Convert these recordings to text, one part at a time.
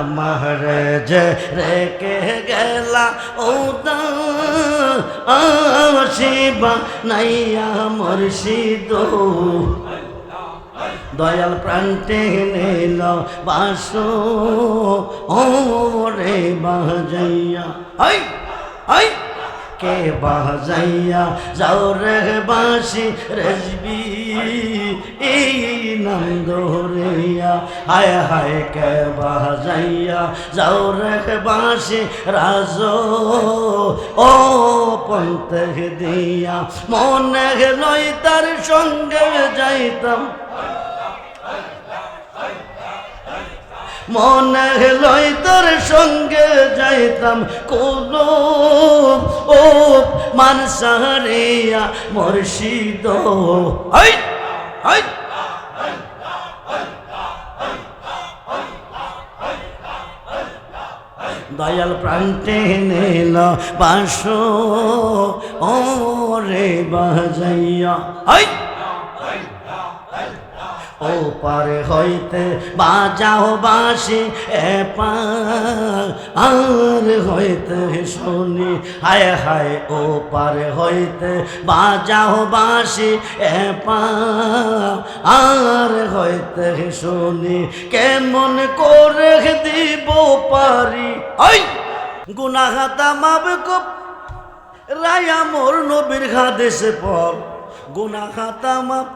আমার যে রেখে গেলা ও শিবা নাইয়া মুর্শিদ। দয়াল প্রান্তে নিল বাস ও রে বাজাইয়া কে বাজাইয়া যাও রে বাসি রেজবি। এই নাম দোরিয়া হায় হায় কে বাজাইয়া যাও রে বাসি রাজ। ও পন্থ দিয়া মনে নয় তার সঙ্গে যাইতাম। মনে লই তোর সঙ্গে যাইতাম কোন ও মানসারিয়া মর্শিদ। দয়াল প্রান্তে নিল বাস ও রে বাজাইয়া। হাই। ও পারে হইতে বাজাও বাসি এ আর হইতে শুনি। হায় হায়, ও পারে হইতে বাজাও বাসি আর হইতে শুনি। কেমন করে দিব পারি? ওই গুনাহাতা মাবে কপ রায়া মোর নবীর হাদেশে পর গুনাহাতা মাপ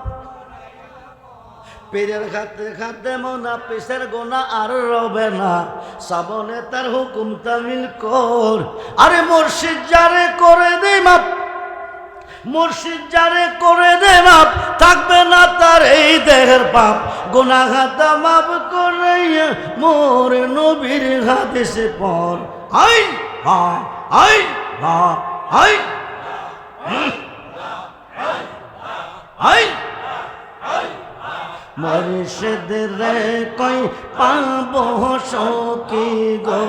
পীরের খাতে খাতে মনা পিসের গোনা আর রবে না সাবনে তার হুকুম তামিল কর আরে মুর্শিদ যারে করে দে মাপ মুর্শিদ যারে করে দে মাপ থাকবে না তার এই দেহের পাপ গোনা খাতা মাপ করে মোর নবীর হাদিসে পর আই হা আই হা আই আই মরিষদ রে কই পাব সকি গো?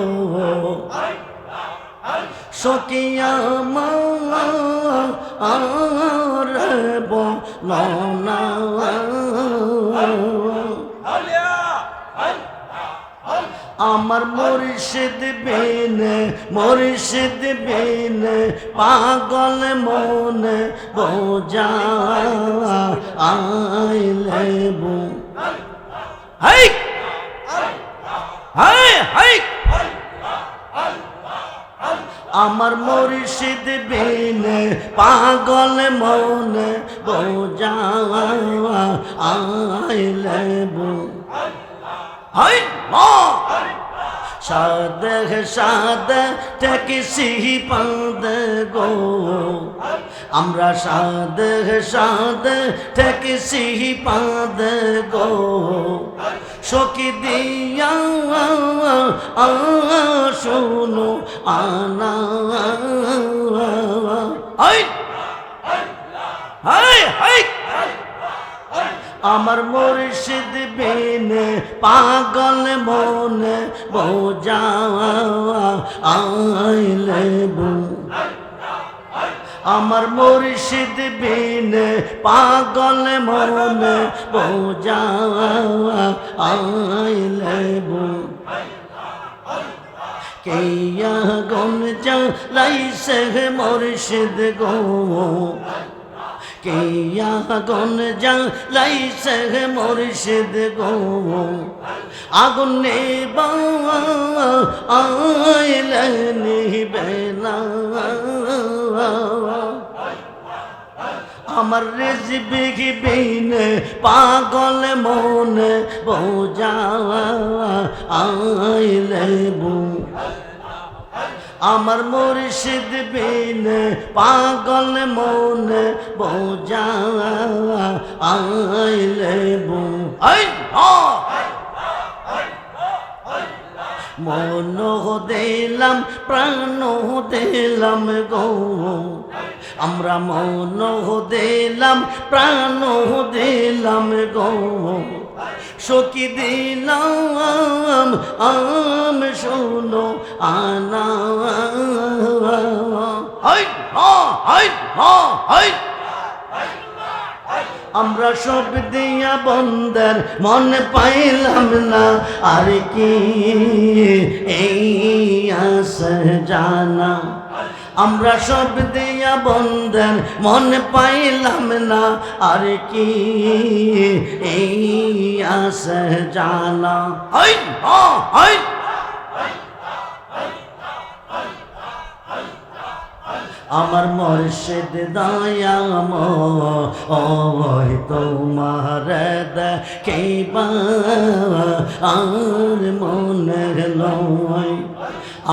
সকিয়া মার বলনা আমার মুর্শিদ বিন মুর্শিদ বিন, পাগল মন বোঝা আইলে বু। হাই! হাই হাই! আমার মুর্শিদ বিন, পাগল মন বোঝা আইলে বু। সাদে সাদে টেকিসি পাদ গো। আমরা সাদে সাদে টেকিসি পাদ গো। সকি দিয়া শুনো আনা হাই হাই হাই আমার মুর্শিদ বিন পাগল মন বোঝা আইলে আমার মুর্শিদ বিন পাগল মন বোঝা আইলে কেয়া গন যা মুর্শিদ গো। কেয়া যা লাইসে মুর্শিদ গো। আগুন নেবা আইলে নিবে না। আমার রেজবি পাগল মন বোঝা আইলে বু। আমার মুর্শিদ বিন পাগল মন বোঝা আইলে মন দিলাম, প্রাণ দিলাম গো। আমরা মন দিলাম, প্রাণ দিলাম গো। সকি দিলাম, আম শোনো আনা। আমরা সব দিয়া বন্ধের মন পাইলাম না, আর কি এই আছে জানা। আমরা সব দিয়া বন্ধের মন পাইলাম না। আর কি এই আছে জানা? হাই হাই। আমার মর্ষিদ দয়াম ওই তোমার কেবা আর মনে লয়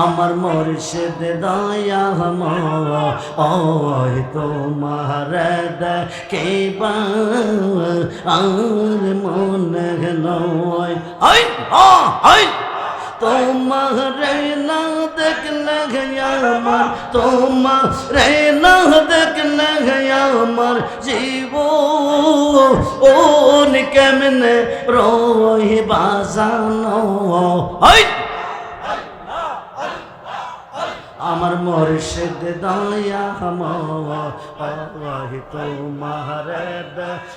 আমার মর্ষিদ দয়াম ওই তোমার কেবা আর মনে আই তোমার না দেখলে আমার, তোমার না দেখলে আমার জীব ও কেমনে রোহ বাজানো হাই। আমার মর্ষিদ দয়া আমার তোমার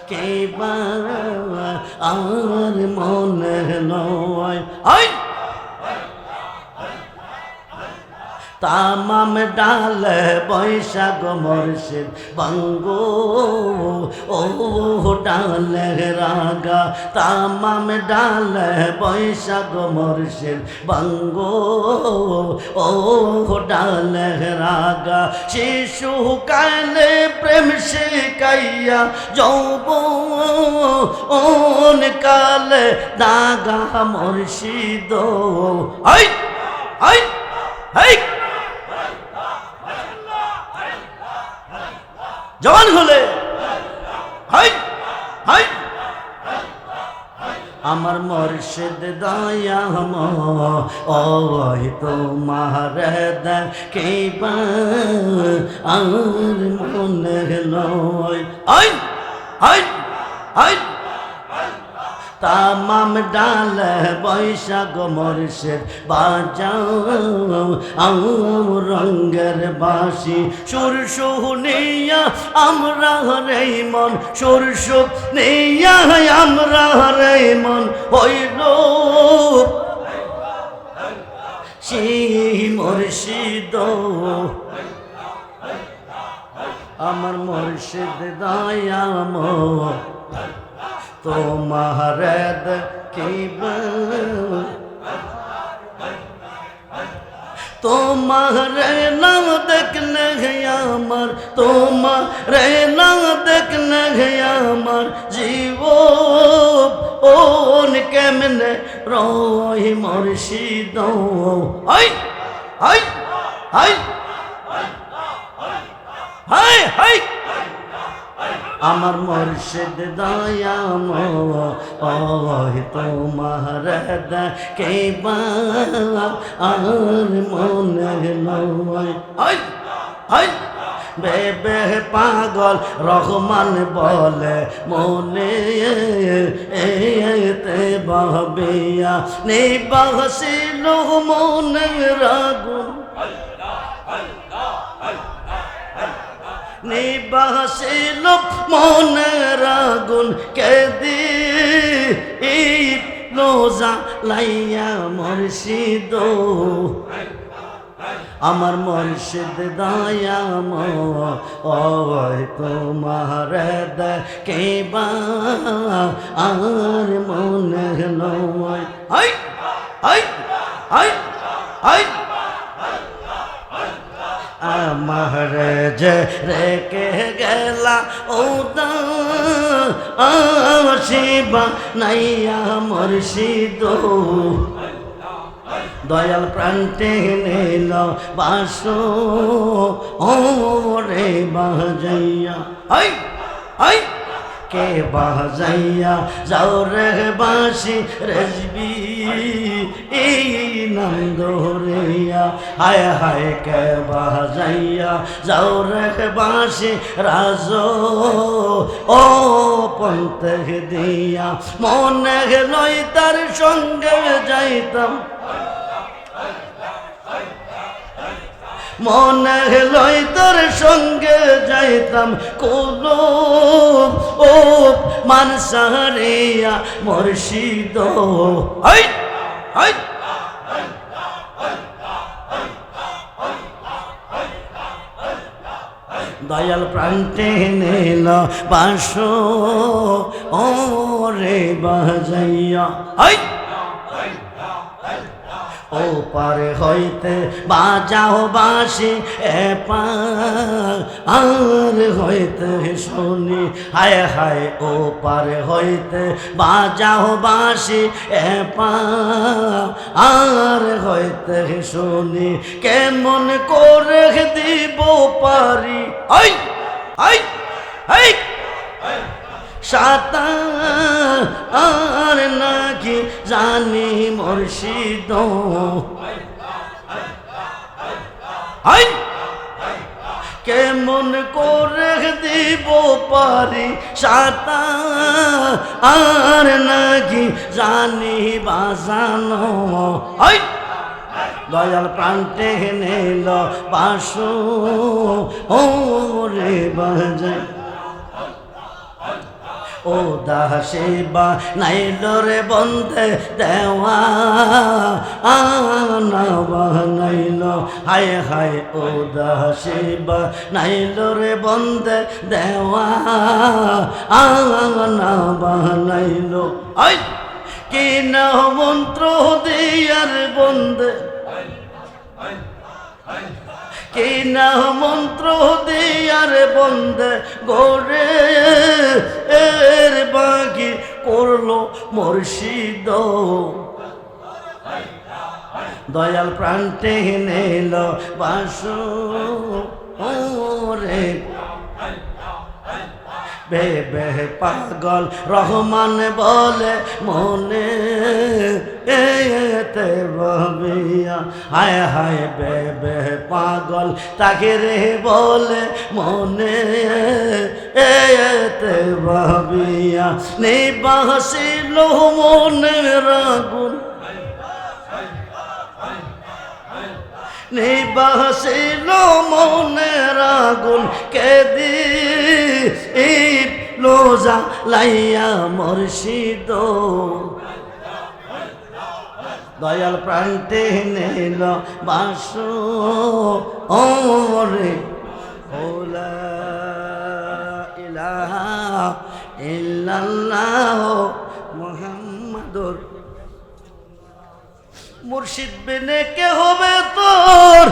কে আমার মনে নয় আই তামাম ডাল, বৈশাখ মর্ষিদ বঙ্গ ও ডাল রাগা। তামাম ডাল, বৈশাখ মর্ষিদ বঙ্গ ও ডাল রাগা। শিশু কালে প্রেম শিকাইয়া যৌব ওন কালে দাগা মর্ষিদ আই আই আই জওয়ান হলে হাই হাই আমার মর্ষেদ দয়াম ওই তোমার কে আর মনে লয় আই আই আই তামাম ডাল বৈশাখ মর্ষের বাজাও রঙ্গের বাসি সুর শুনিয়া আমরা রে মন, সুর শুনিয়া আমরা রে মন হইল। সেই মুর্শিদ, আমার মুর্শিদ দয়াম তোমার কেবল তোমার নাম দেখলে আমার তোমার নাম দেখলে আমার জীব ওন কেমনে রহি মর্ষিদ হাই হাই হাই হাই হাই আমার মর্ষিদ দয়াম তোমার কে আর মনে নয়। বেবে পাগল রহমান বলে মনে এতে বহবিয়া নিবাসিল মনে রাগুন। নিবাসিল মনের আগুন কেদি লোজা লাইয়া মর্শিদ। আমার মর্শিদ দয়াম ওই তোমার কে আর মনে নয়। আই আই আই আই আমার যে রেখে গেলা ও শিবা নাইয়া মর্শিদ দয়াল প্রান্তে নিল বাস, ও রে বাজাইয়া। High high. কে বাজাইয়া যাও রে বাসি রেজবি নন্দ রিয়া হায় হায় কে বাজাইয়া যাও রে বাসি রাজ। ও পন্থ দিয়া মনে লই তার সঙ্গে যাইতাম। মনে লই তোর সঙ্গে যাইতাম কোন ও মানসারিয়া মুর্শিদ। হাই হাই দয়াল প্রান্তে নিল বাস ও রে বাজাইয়া। হাই। ও পারে হইতে বাজাও বাসি এ আর হইতে শুনি। হায় হায়, ও পারে হইতে বাজাও বাসি এ আর হইতে শুনি। কেমন করে দিব পারি? আই আই আই সাতার আর নাকি জানি মুর্শিদ। কেমন করে দিব পারি সাতার আর নাকি জানি বাজানো। আই দয়াল প্রান্তে নিল বাসু। ও রে বাজায় ও দাসে বা নাইল রে বন্ধে দেওয়া, আনা বানাইল হায় হায় ও দাসে বা নাইল রে বন্ধে দেওয়া আই! কি না মন্ত্র দিয়ার বন্ধে কি না মন্ত্র দিয়ার বন্ধ গোরে? এর বাকি করল মুর্শিদ। দয়াল প্রান্তে নিল বাসু রে বেবে পাগল রহমান বলে মনে এতে ভাবিয়া হায় হায় বেবে পাগল তাকে রে বলে মনে এতে ভাবিয়া নিবাসিল মনে রাগুন। নিবাসিল মনের আগুন কেদি লোজা লাইয়া মর্শিদ। দয়াল প্রান্তে নিল বাস ওরে ওলা ইলাহা ইল্লাল্লাহ মুর্শিদ বেনে কে হবে তোর?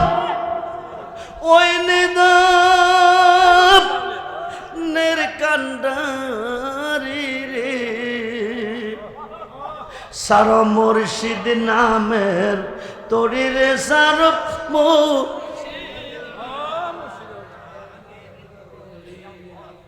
ওই নিদাব সার মুর্শিদ নামের তোরি রে সার মো